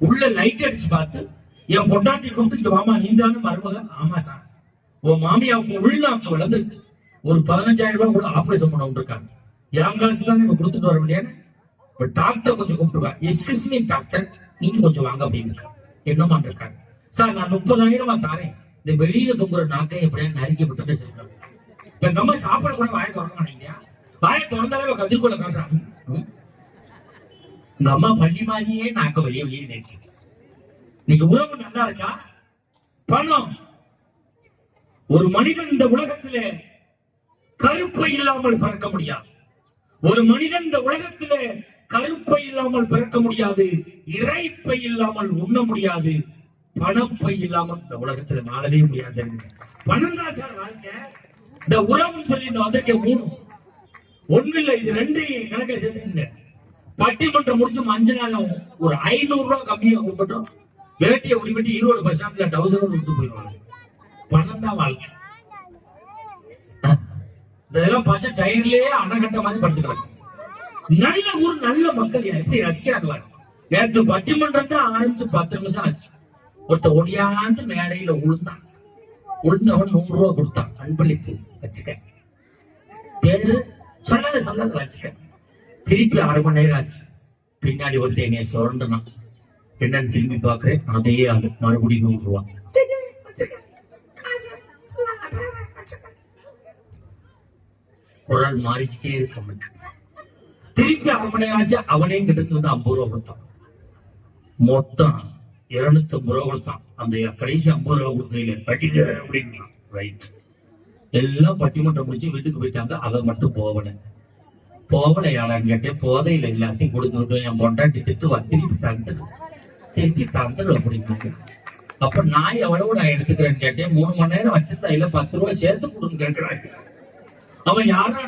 உள்ள லைட் அடிச்சு பார்த்து என் பொண்டாட்டி கொண்டு இங்க வாமா நீ தானே மருமக ஆமா சார் உன் மாமியாவுக்கு உள்நாக்கு வளர்ந்துருக்கு. ஒரு பதினஞ்சாயிரம் ரூபாய் கூட ஆபரேஷன் பண்ண விட்டுருக்காங்க. என் காசு தான் நீங்க கொடுத்துட்டு வர முடியாது இப்ப டாக்டர் கொஞ்சம் கூப்பிட்டுருவா எக்ஸ்கியூஸ் மீ டாக்டர் நீங்க கொஞ்சம் வாங்க அப்படின்னு என்னமா இருக்காங்க சார் நான் முப்பதாயிரமா தாரேன். இந்த வெளியில தொங்குற நாக்கை எப்படியா நறுக்கி விட்டுட்டு இப்ப எங்க அம்மா சாப்பிட கூட வாய திறக்க இல்லையா? வாய திறந்தாலே கதிர்கொள்ள காட்டுறாங்க. உங்க அம்மா பள்ளி மாதிரியே நாக்க வெளியே வெளியே நினைச்சு நீங்க உறவு நல்லா இருக்கா? பணம். ஒரு மனிதன் இந்த உலகத்துல கருப்பை இல்லாமல் பிறக்க முடியாது. ஒரு மனிதன் இந்த உலகத்துல கருப்பை இல்லாமல் பிறக்க முடியாது. இறைப்பை இல்லாமல் உண்ண முடியாது. பணப்பை இல்லாமல் இந்த உலகத்துல வாழவே முடியாது. பணம் தான் சார் வாழ்க்கை. இந்த உறவுன்னு சொல்லி இந்த வந்திருக்க மூணு. ஒண்ணு இல்ல இது ரெண்டு கணக்கில் சேர்த்துங்க பட்டிமன்றம் முடிச்சு அஞ்சு நாள் ஆகும் ஒரு ஐநூறு ரூபாய் கம்மியா கொடுக்கட்டும் வேட்டியை உரிவெட்டி ஈரோடு பஸ் ஸ்டாண்ட்ல டவுசர் விட்டு போயிடுவாங்க. பணம் தான் வாழ்க்கை. இதெல்லாம் பஸ் டயர்லயே அணகட்ட மாதிரி படுத்து கிடக்கும் நல்ல ஊர் நல்ல மக்கள் எப்படி ரசிக்கிறாங்களா நேற்று பட்டிமன்றம் தான் ஆரம்பிச்சு பத்து நிமிஷம் ஆச்சு. ஒருத்த ஒடியாந்து மேடையில உளுந்தான் உளுந்தவன் நூறு ரூபா கொடுத்தான். அன்பளிப்பு வச்சுக்க. பேரு சொல்லாத சொல்லாத வச்சுக்க. திருப்பி அரை மணி நேரம் ஆச்சு பின்னாடி ஒருத்தன் என்னைய சுரண்டனான் என்னன்னு திரும்பி பாக்குறேன் அதே ஆளு. மறுபடியும் நூறு குரல் மாறிக்கிட்டே இருக்கு அவனுக்கு. திருப்பி அரை ஆச்சு அவனே கிட்ட வந்து ஐம்பது ரூபா கொடுத்தான். மொத்தம் இருநூத்தி ஐம்பது ரூபா கொடுத்தான். அந்த கடைசி ஐம்பது ரூபா கொடுக்கையில படிக்க அப்படின்னா ரைட் எல்லாம் பட்டிமன்றம் முடிச்சு வீட்டுக்கு போயிட்டாங்க. அதை மட்டும் போகல. போவலையாளன்னு கேட்டு கேட்டேன் போதையில எல்லாத்தையும் கொடுத்து என் பொண்டாட்டி திட்டு திருப்பி தந்துடும் திருப்பி தந்துடும் அப்படின்னாங்க அப்ப நான் எவ்வளவு நான் எடுத்துக்கிறேன்னு கேட்டேன் மூணு மணி நேரம் வச்சிருந்தா இல்ல பத்து ரூபாய் சேர்த்து கொடுன்னு கேட்கிறாங்க அவன் யாரா